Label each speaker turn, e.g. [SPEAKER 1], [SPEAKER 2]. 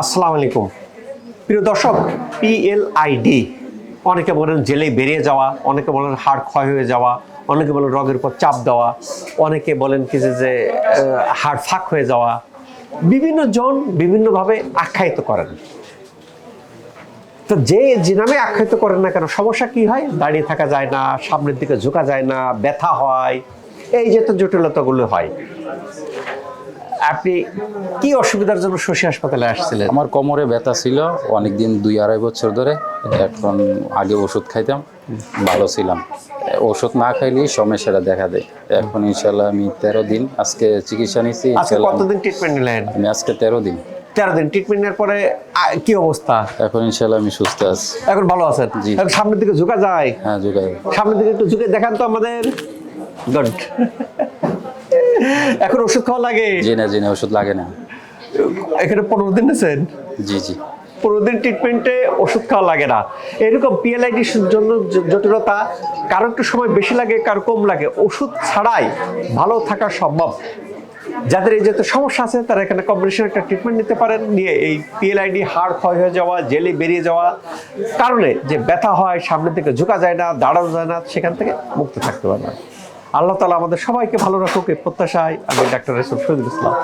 [SPEAKER 1] আসসালামু আলাইকুম। প্রিয় দর্শক পিএলআইডি অনেকে বলেন জেলে বেরিয়ে যাওয়া, অনেকে বলেন হাড় ক্ষয় হয়ে যাওয়া, অনেকে বলেন রগের উপর চাপ দেওয়া, অনেকে বলেন কি যে যে হাড় ফাঁক হয়ে যাওয়া। বিভিন্ন জন বিভিন্নভাবে আখ্যায়িত করেন। তো যে যে নামে আখ্যায়িত করেন না কেন, সমস্যা কি হয়? দাঁড়িয়ে থাকা যায় না, সামনের দিকে ঝোঁকা যায় না, ব্যথা হয়, এই যে তো জটিলতাগুলো হয়। আপনি কি অসুবিধার জন্য শশী হাসপাতালে আসছিলেন?
[SPEAKER 2] আমার কোমরে ব্যথা ছিল অনেক দিন দুই আড়াই বছর ধরে। এখন আগে ওষুধ খাইতাম ভালো ছিলাম। ওষুধ না খাইলেই সমস্যাটা দেখা দেয়। এখন ইনশাল্লাহ আমি তেরো দিন আজকে চিকিৎসা নিচ্ছি
[SPEAKER 1] আজকে কতদিন ট্রিটমেন্ট নিলেন?
[SPEAKER 2] আমি আজকে তেরো দিন।
[SPEAKER 1] তেরো দিন ট্রিটমেন্ট নেওয়ার পরে কি অবস্থা?
[SPEAKER 2] এখন ইনশাল্লাহ আমি সুস্থ আছি।
[SPEAKER 1] এখন ভালো আছেন?
[SPEAKER 2] জি।
[SPEAKER 1] সামনের দিকে ঝুঁকা যায়?
[SPEAKER 2] হ্যাঁ যোগাযোগ
[SPEAKER 1] সামনের দিকে একটু ঝুঁকে দেখান তো আমাদের। গুড এখন ওষুধ খাওয়া লাগে?
[SPEAKER 2] জি না জি না ওষুধ লাগে না।
[SPEAKER 1] এখানে পনেরো দিন নিয়েছেন
[SPEAKER 2] জি জি।
[SPEAKER 1] পনেরো দিন ট্রিটমেন্টে ওষুধ খাওয়া লাগে না। এরকম পিএলআইডির জন্য জটিলতা কারও একটু সময় বেশি লাগে কারও কম লাগে। ওষুধ ছাড়াই ভালো থাকা সম্ভব। যাদের এই যাতে সমস্যা আছে তারা এখানে কম্বিনেশন একটা ট্রিটমেন্ট নিতে পারেন। নিয়ে এই পিএলআইডি হাড় ক্ষয় হয়ে যাওয়া জেলে বেরিয়ে যাওয়া কারণে যে ব্যথা হয় সামনের দিকে ঝুঁকা যায় না দাঁড়ানো যায় না সেখান থেকে মুক্ত থাকতে পারবেন। আল্লাহ তালা আমাদের সবাইকে ভালো রাখুক এই প্রত্যাশায় আমি ডাক্তার রেসুল শহীদুল ইসলাম।